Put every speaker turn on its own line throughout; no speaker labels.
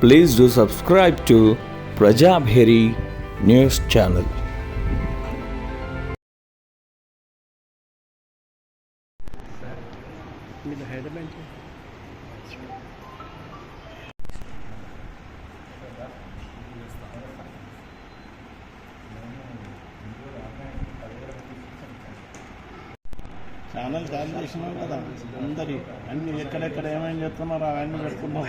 Please do subscribe to Prajabheri News Channel.
మీద head bench channel చాలు చేసినాం కదా అందరి అన్ని ఎక్కడెక్కడ ఏమేమి చెప్తున్నారో అవన్నీ పెట్టుకున్నాం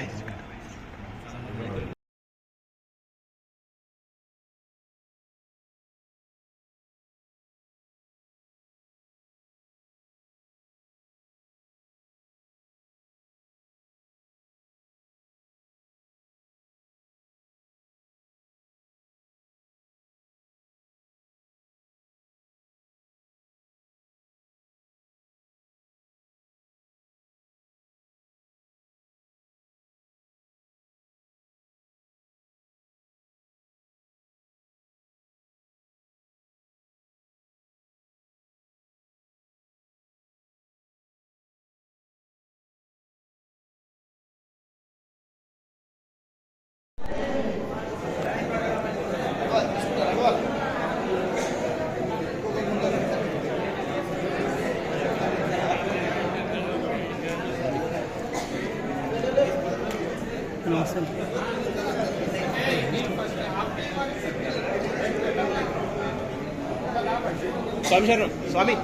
స్వామి శరణం స్వామి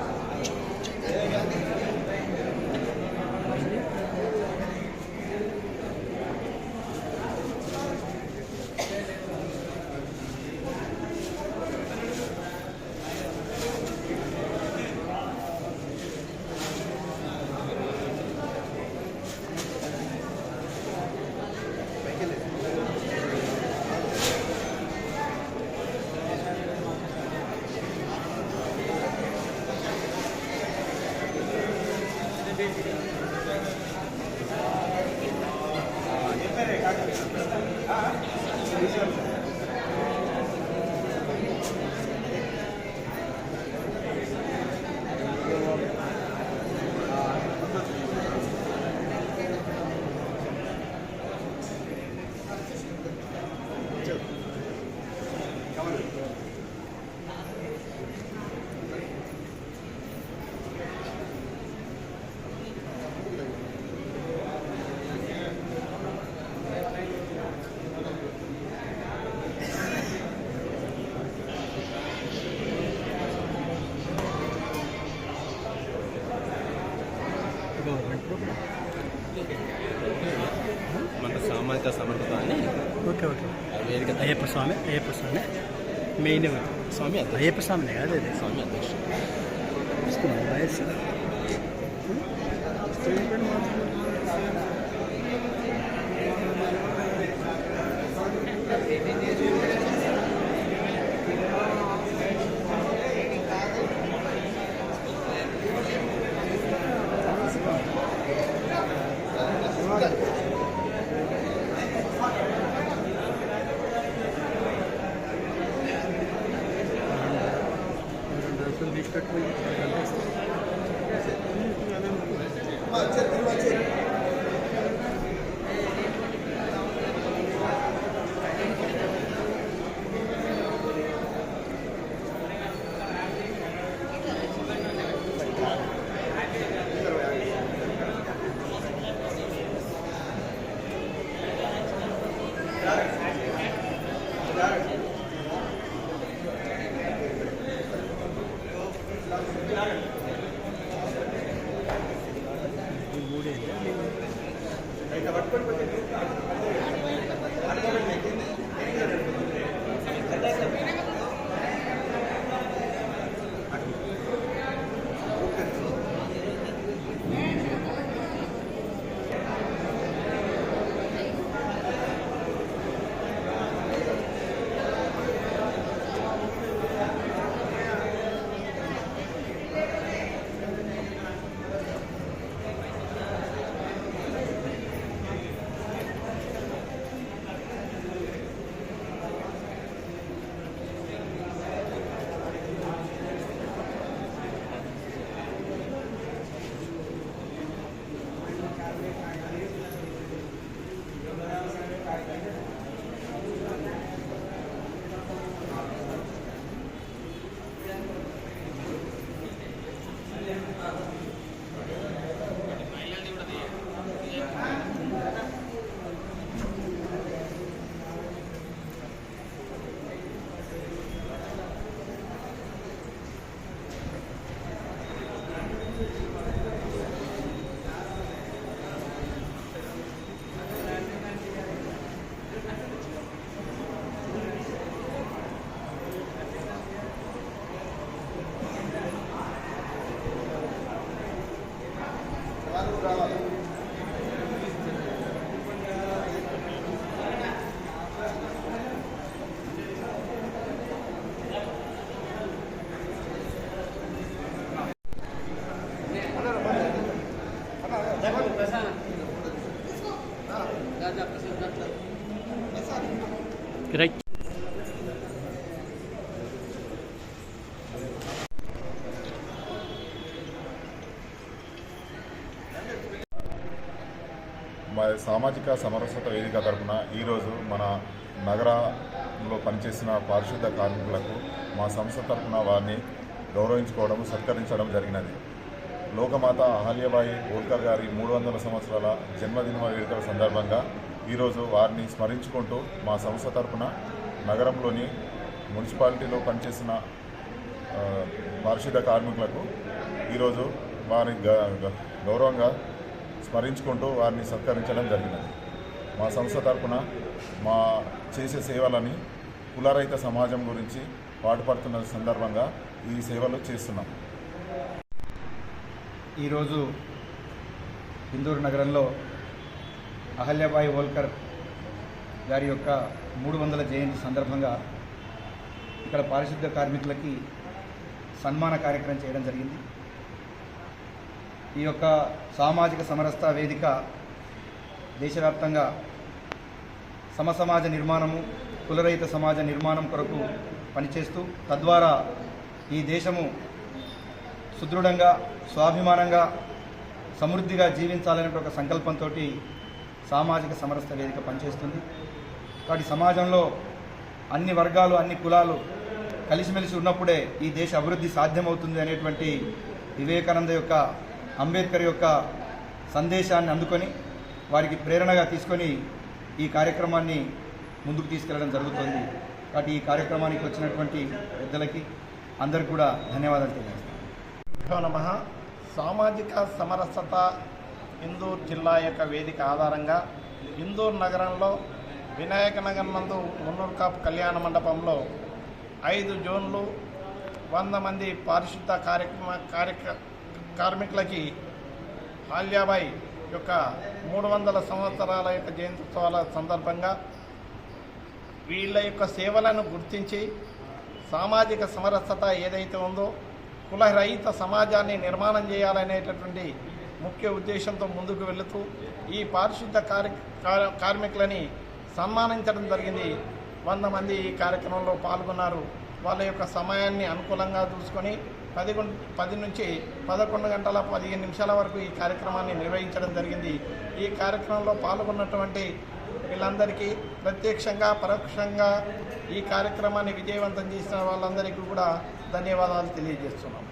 మన సామాజిక సమర్థత అని
ఓకే ఓకే.
వేదిక
అయ్యప్ప స్వామి అయ్యప్ప స్వామి. మెయిన్
స్వామి
అయ్యప్ప స్వామినే కాదు అది
స్వామి అధ్యక్ష.
తీసుకున్నాను వయస్సు రెండు Thank
you.
Great. సామాజిక సమరసత వేదిక తరపున ఈరోజు మన నగరంలో పనిచేసిన పారిశుద్ధ కార్మికులకు మా సంస్థ తరపున వారిని గౌరవించుకోవడం సత్కరించడం జరిగినది. లోకమాత అహల్యబాయి ఓల్కర్ గారి మూడు వందల సంవత్సరాల జన్మదిన వేడుకల సందర్భంగా ఈరోజు వారిని స్మరించుకుంటూ మా సంస్థ తరపున నగరంలోని మున్సిపాలిటీలో పనిచేసిన పారిశుద్ధ కార్మికులకు ఈరోజు వారి గ- గౌరవంగా స్మరించుకుంటూ వారిని సత్కరించడం జరిగినది. మా సంస్థ తరఫున మా చేసే సేవలని కులరహిత సమాజం గురించి పాటుపడుతున్న సందర్భంగా ఈ సేవలు చేస్తున్నాం.
ఈరోజు ఇందూరు నగరంలో అహల్యాబాయి హోల్కర్ గారి యొక్క మూడు వందల జయంతి సందర్భంగా ఇక్కడ పారిశుద్ధ కార్మికులకి సన్మాన కార్యక్రమం చేయడం జరిగింది. ఈ యొక్క సామాజిక సమరస్త వేదిక దేశవ్యాప్తంగా సమసమాజ నిర్మాణము కులరహిత సమాజ నిర్మాణం కొరకు పనిచేస్తూ తద్వారా ఈ దేశము సుదృఢంగా స్వాభిమానంగా సమృద్ధిగా జీవించాలనే ఒక సంకల్పంతో సామాజిక సమరస్త వేదిక పనిచేస్తుంది. కాబట్టి సమాజంలో అన్ని వర్గాలు అన్ని కులాలు కలిసిమెలిసి ఉన్నప్పుడే ఈ దేశ అభివృద్ధి సాధ్యమవుతుంది అనేటువంటి వివేకానంద యొక్క అంబేద్కర్ యొక్క సందేశాన్ని అందుకొని వారికి ప్రేరణగా తీసుకొని ఈ కార్యక్రమాన్ని ముందుకు తీసుకెళ్ళడం జరుగుతుంది. కాబట్టి ఈ కార్యక్రమానికి వచ్చినటువంటి పెద్దలకి అందరికి కూడా ధన్యవాదాలు తెలియజేస్తాను.
నమ. సామాజిక సమరసత ఇందూర్ జిల్లా యొక్క వేదిక ఆధారంగా ఇందూర్ నగరంలో వినాయక నగర్ నందు మున్నూరు కాపు కళ్యాణ మండపంలో ఐదు జోన్లు వంద మంది పారిశుద్ధ కార్యక్రమ కార్యక్ర కార్మికులకి హాల్యాబాయ్ యొక్క మూడు వందల సంవత్సరాల యొక్క జయంత్యోత్సవాల సందర్భంగా వీళ్ళ యొక్క సేవలను గుర్తించి సామాజిక సమరసత ఏదైతే ఉందో కులరహిత సమాజాన్ని నిర్మాణం చేయాలనేటటువంటి ముఖ్య ఉద్దేశంతో ముందుకు వెళుతూ ఈ పారిశుద్ధ కార్య కార్మికులని సన్మానించడం జరిగింది. వంద మంది ఈ కార్యక్రమంలో పాల్గొన్నారు. వాళ్ళ యొక్క సమయాన్ని అనుకూలంగా చూసుకొని పది గుం- పది నుంచి పదకొండు గంటల పదిహేను నిమిషాల వరకు ఈ కార్యక్రమాన్ని నిర్వహించడం జరిగింది. ఈ కార్యక్రమంలో పాల్గొన్నటువంటి వీళ్ళందరికీ ప్రత్యక్షంగా పరోక్షంగా ఈ కార్యక్రమాన్ని విజయవంతం చేసిన వాళ్ళందరికీ కూడా ధన్యవాదాలు తెలియజేస్తున్నాం.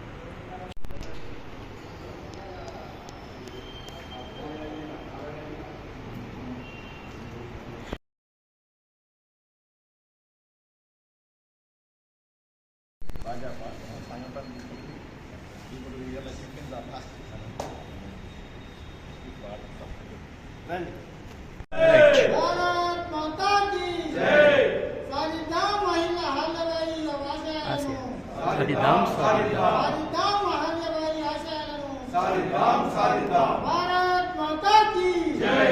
ఆశయాలను సారిదాం సారిదాం భారత్ మాతా की జై